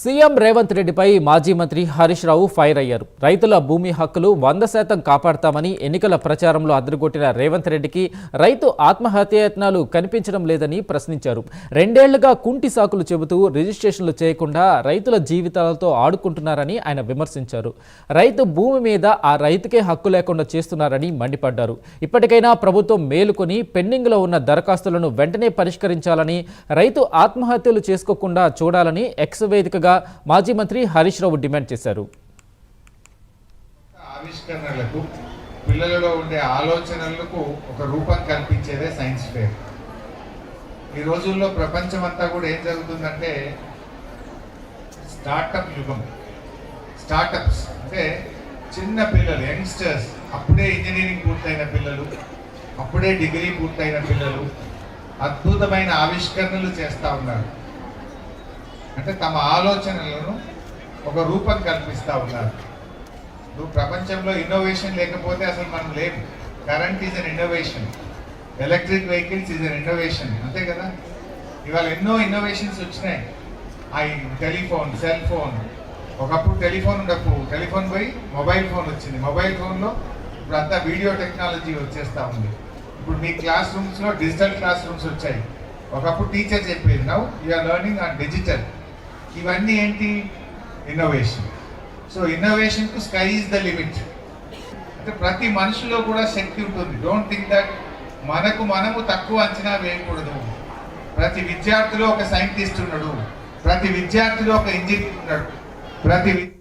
CM Revanth రెడ్డిపై మాజీ మంత్రి హరీష్ రావు ఫైర్ అయ్యారు. రైతుల భూమి హక్కులు వంద శాతం కాపాడతామని ఎన్నికల ప్రచారంలో అదరగొట్టిన రేవంత్ రెడ్డికి రైతు ఆత్మహత్యాయత్నాలు కనిపించడం లేదని ప్రశ్నించారు. రెండేళ్ళుగా కుంటి సాకులు చెబుతూ రిజిస్ట్రేషన్లు చేయకుండా రైతుల జీవితాలతో ఆడుకుంటున్నారని ఆయన విమర్శించారు. రైతు భూమి మీద ఆ రైతుకే హక్కు లేకుండా చేస్తున్నారని మండిపడ్డారు. ఇప్పటికైనా ప్రభుత్వం మేలుకొని పెండింగ్లో ఉన్న దరఖాస్తులను వెంటనే పరిష్కరించాలని రైతు ఆత్మహత్యలు చేసుకోకుండా చూడాలని ఎక్స్ వేదికగా మాజీ మంత్రి హరీష్ రావు డిమాండ్ చేశారు. ఆవిష్కరణలకు పిల్లలలో ఉండే ఆలోచనలకు ఒక రూపం కల్పించేదే సైన్స్ ఫేర్ ఈ రోజుల్లో ప్రపంచం అంతా కూడా ఏం జరుగుతుందంటే స్టార్టప్ యుగం. స్టార్టప్స్ అంటే చిన్న పిల్లలు యంగ్స్టర్స్ అప్పుడే ఇంజనీరింగ్ పూర్తయిన పిల్లలు అప్పుడే డిగ్రీ పూర్తయిన పిల్లలు అద్భుతమైన ఆవిష్కరణలు చేస్తూ ఉన్నారు. అంటే తమ ఆలోచనలను ఒక రూపం కల్పిస్తూ ఉన్నారు. ఇప్పుడు ప్రపంచంలో ఇన్నోవేషన్ లేకపోతే అసలు మనం లేవు current is an innovation electric vehicles is an innovation అంతే కదా? ఇవాళ ఎన్నో ఇన్నోవేషన్స్ వచ్చినాయి. ఆ టెలిఫోన్ సెల్ ఫోన్. ఒకప్పుడు టెలిఫోన్ ఉండప్పుడు టెలిఫోన్ పోయి మొబైల్ ఫోన్ వచ్చింది. మొబైల్ ఫోన్లో ఇప్పుడు అంతా వీడియో టెక్నాలజీ వచ్చేస్తూ ఉంది. ఇప్పుడు మీ క్లాస్ రూమ్స్లో డిజిటల్ క్లాస్ రూమ్స్ వచ్చాయి. ఒకప్పుడు టీచర్ చెప్పేది now you're learning on digital ఇవన్నీ ఏంటి? ఇన్నోవేషన్ సో ఇన్నోవేషన్కు స్కై ఈజ్ ద లిమిట్ అంటే ప్రతి మనిషిలో కూడా శక్తి ఉంటుంది. డోంట్ థింక్ దట్ మనకు మనము తక్కువ అంచనా వేయకూడదు. ప్రతి విద్యార్థిలో ఒక సైంటిస్ట్ ఉన్నాడు. ప్రతి విద్యార్థిలో ఒక ఇంజనీర్ ఉన్నాడు. ప్రతి వి-